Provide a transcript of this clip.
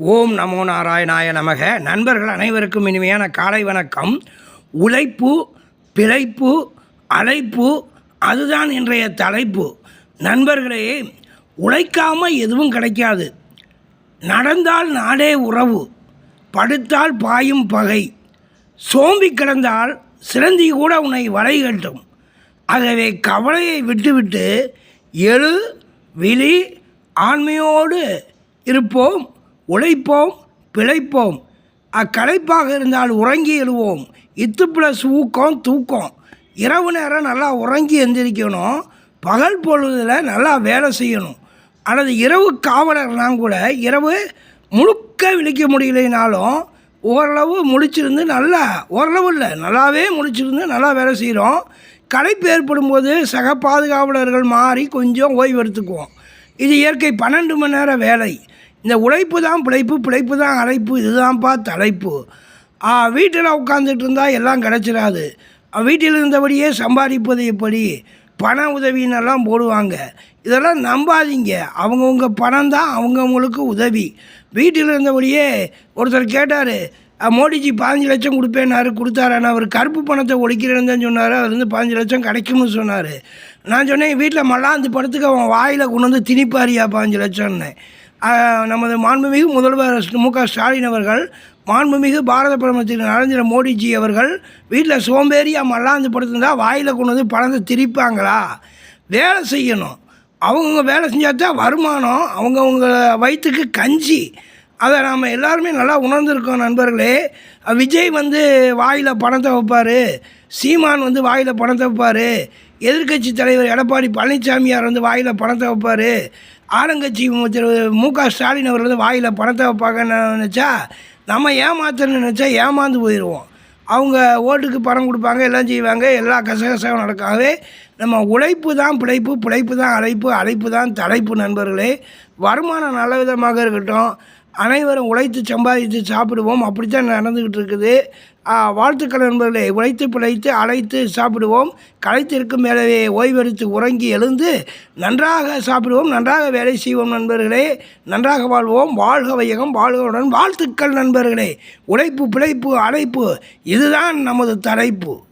ஓம் நமோ நாராயணாய நமக. நண்பர்கள் அனைவருக்கும் இனிமையான காலை வணக்கம். உழைப்பு பிழைப்பு அழைப்பு அதுதான் இன்றைய தலைப்பு. நண்பர்களே உழைக்காமல் எதுவும் கிடைக்காது. நடந்தால் நாடே உறவு படுத்தால் பாயும் பகை. சோம்பி கிடந்தால் சிறந்தி கூட உன்னை வளைகட்டும் ஆகவே கவலையை விட்டுவிட்டு எழு விழி ஆண்மையோடு இருப்போம். உழைப்போம் பிழைப்போம். அக்களைப்பாக இருந்தால் உறங்கி எழுவோம். இத்து ப்ளஸ் ஊக்கம் தூக்கம். இரவு நேரம் நல்லா உறங்கி எந்திரிக்கணும். பகல் பொழுதில் நல்லா வேலை செய்யணும். அல்லது இரவு காவலர்னால் கூட இரவு முழுக்க விழிக்க முடியலைனாலும் ஓரளவு முழிச்சிருந்து நல்லா ஓரளவு இல்லை நல்லாவே முழிச்சிருந்து நல்லா வேலை செய்கிறோம் களைப்பு ஏற்படும் போது சக பாதுகாவலர்கள் மாறி கொஞ்சம் ஓய்வு எடுத்துக்குவோம். இது இயற்கை பன்னெண்டு மணி நேரம் வேலை. இந்த உழைப்பு தான் பிழைப்பு பிழைப்பு தான் அழைப்பு இதுதான்ப்பா தலைப்பு. வீட்டில் உட்காந்துட்டு இருந்தால் எல்லாம் கிடச்சிடாது. வீட்டில் இருந்தபடியே சம்பாதிப்பது எப்படி? பண உதவின்னெல்லாம் போடுவாங்க. இதெல்லாம் நம்பாதீங்க. அவங்கவுங்க பணம் தான் அவங்கவுங்களுக்கு உதவி. வீட்டில் இருந்தபடியே ஒருத்தர் கேட்டார் மோடிஜி பதினஞ்சு லட்சம் கொடுப்பேன்னாரு கொடுத்தாரு அவர் கருப்பு பணத்தை ஒழிக்கிறேன்னு தான் சொன்னார். அது வந்து பாஞ்சு லட்சம் கிடைக்கும்னு சொன்னார். நான் சொன்னேன் வீட்டில் மல்லாந்து படத்துக்கு அவன் வாயில் கொண்டு வந்து திணிப்பாரியா பாஞ்சு லட்சம்னு. நமது மாண்புமிகு முதல்வர் மு க ஸ்டாலின் அவர்கள் மாண்புமிகு பாரத பிரதமர் திரு நரேந்திர மோடிஜி அவர்கள் வீட்டில் சோம்பேறியாக மல்லாந்து படுத்திருந்தா வாயில் கொண்டு வந்து பழந்து திரிப்பாங்களா? வேலை செய்யணும். அவங்கவுங்க வேலை செஞ்சால் தான் வருமானம் அவங்கவுங்க வயிற்றுக்கு கஞ்சி அதை நாம் எல்லாருமே நல்லா உணர்ந்திருக்கோம் நண்பர்களே. விஜய் வந்து வாயில் பணத்தை வைப்பார் சீமான் வந்து வாயில் பணத்தை வைப்பார் எதிர்க்கட்சி தலைவர் எடப்பாடி பழனிசாமியார் வந்து வாயில் பணத்தை வைப்பார் ஆளுங்கட்சி திரு மு க ஸ்டாலின் அவர் வந்து வாயில் பணத்தை வைப்பாங்கன்னு நினச்சா? நம்ம ஏமாத்தணும்னு நினச்சா ஏமாந்து போயிடுவோம் அவங்க ஓட்டுக்கு பணம் கொடுப்பாங்க எல்லாம் செய்வாங்க. எல்லா கசகசகம் நடக்காவே நம்ம உழைப்பு தான் பிழைப்பு பிழைப்பு தான் அழைப்பு அழைப்பு தான் தலைப்பு நண்பர்களே. வருமானம் நல்ல விதமாக இருக்கட்டும். அனைவரும் உழைத்து சம்பாதித்து சாப்பிடுவோம். அப்படித்தான் நடந்துக்கிட்டு இருக்குது. வாழ்த்துக்கள் நண்பர்களே. உழைத்து பிழைத்து அழைத்து சாப்பிடுவோம். களைத்திருக்கும் வேலையை ஓய்வெடுத்து உறங்கி எழுந்து நன்றாக சாப்பிடுவோம். நன்றாக வேலை செய்வோம் நண்பர்களே. நன்றாக வாழ்வோம். வாழ்க வையகம். வாழ்களுடன் வாழ்த்துக்கள் நண்பர்களே. உழைப்பு பிழைப்பு அழைப்பு. இதுதான் நமது தலைப்பு.